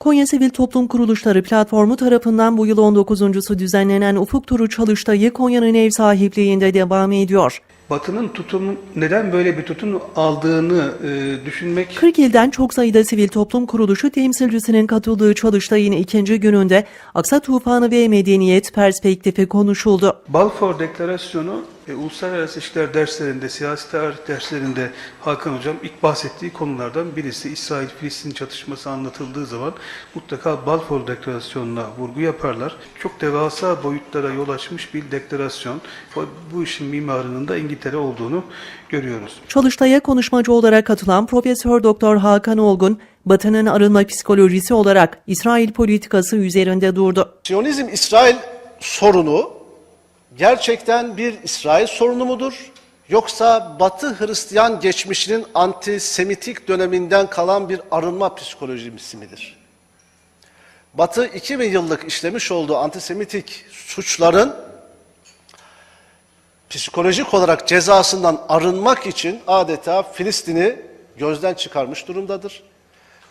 Konya Sivil Toplum Kuruluşları platformu tarafından bu yıl 19.sü düzenlenen Ufuk Turu Çalıştayı Konya'nın ev sahipliğinde devam ediyor. Batı'nın tutumu neden böyle bir tutum aldığını e, düşünmek 40 ilden çok sayıda sivil toplum kuruluşu temsilcisinin katıldığı çalıştayın ikinci gününde Aksa Tufanı ve Medeniyet perspektifi konuşuldu. Balfour Deklarasyonu e, uluslararası ilişkiler derslerinde, siyasi tarih derslerinde Hakan Hocam ilk bahsettiği konulardan birisi. İsrail-Filistin çatışması anlatıldığı zaman mutlaka Balfour Deklarasyonu'na vurgu yaparlar. Çok devasa boyutlara yol açmış bir deklarasyon. Bu, işin mimarının da İngiltere olduğunu görüyoruz. Çalıştaya konuşmacı olarak katılan Profesör Doktor Hakan Olgun, Batı'nın arınma psikolojisi olarak İsrail politikası üzerinde durdu. Siyonizm İsrail sorunu gerçekten bir İsrail sorunu mudur? Yoksa Batı Hristiyan geçmişinin antisemitik döneminden kalan bir arınma psikolojisi midir? Batı 2000 yıllık işlemiş olduğu antisemitik suçların psikolojik olarak cezasından arınmak için adeta Filistin'i gözden çıkarmış durumdadır.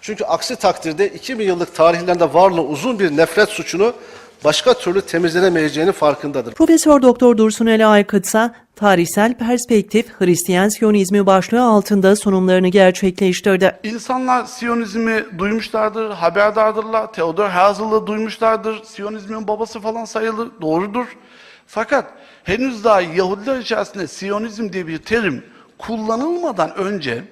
Çünkü aksi takdirde 2000 yıllık tarihlerinde varlığı uzun bir nefret suçunu başka türlü temizlenemeyeceğini farkındadır. Profesör Doktor Dursun Ali Aykıt ise tarihsel perspektif Hristiyan Siyonizmi başlığı altında sunumlarını gerçekleştirdi. İnsanlar Siyonizmi duymuşlardır, haberdardırlar. Theodor Herzl'ı duymuşlardır. Siyonizmin babası falan sayılır, doğrudur. Fakat henüz daha Yahudiler içerisinde Siyonizm diye bir terim kullanılmadan önce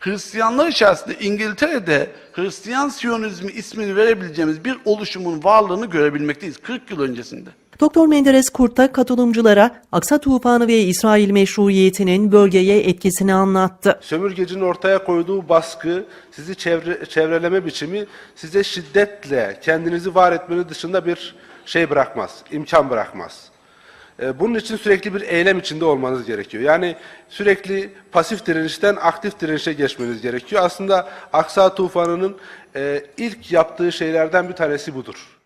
Hristiyanlar içerisinde İngiltere'de Hristiyan Siyonizmi ismini verebileceğimiz bir oluşumun varlığını görebilmekteyiz 40 yıl öncesinde. Doktor Menderes Kurt da katılımcılara Aksa Tufanı ve İsrail meşruiyetinin bölgeye etkisini anlattı. Sömürgecinin ortaya koyduğu baskı, sizi çevre, çevreleme biçimi size şiddetle kendinizi var etmeniz dışında bir şey bırakmaz, imkan bırakmaz. Ee, Bunun için sürekli bir eylem içinde olmanız gerekiyor. Yani sürekli pasif direnişten aktif direnişe geçmeniz gerekiyor. Aslında Aksa Tufanı'nın e, ilk yaptığı şeylerden bir tanesi budur.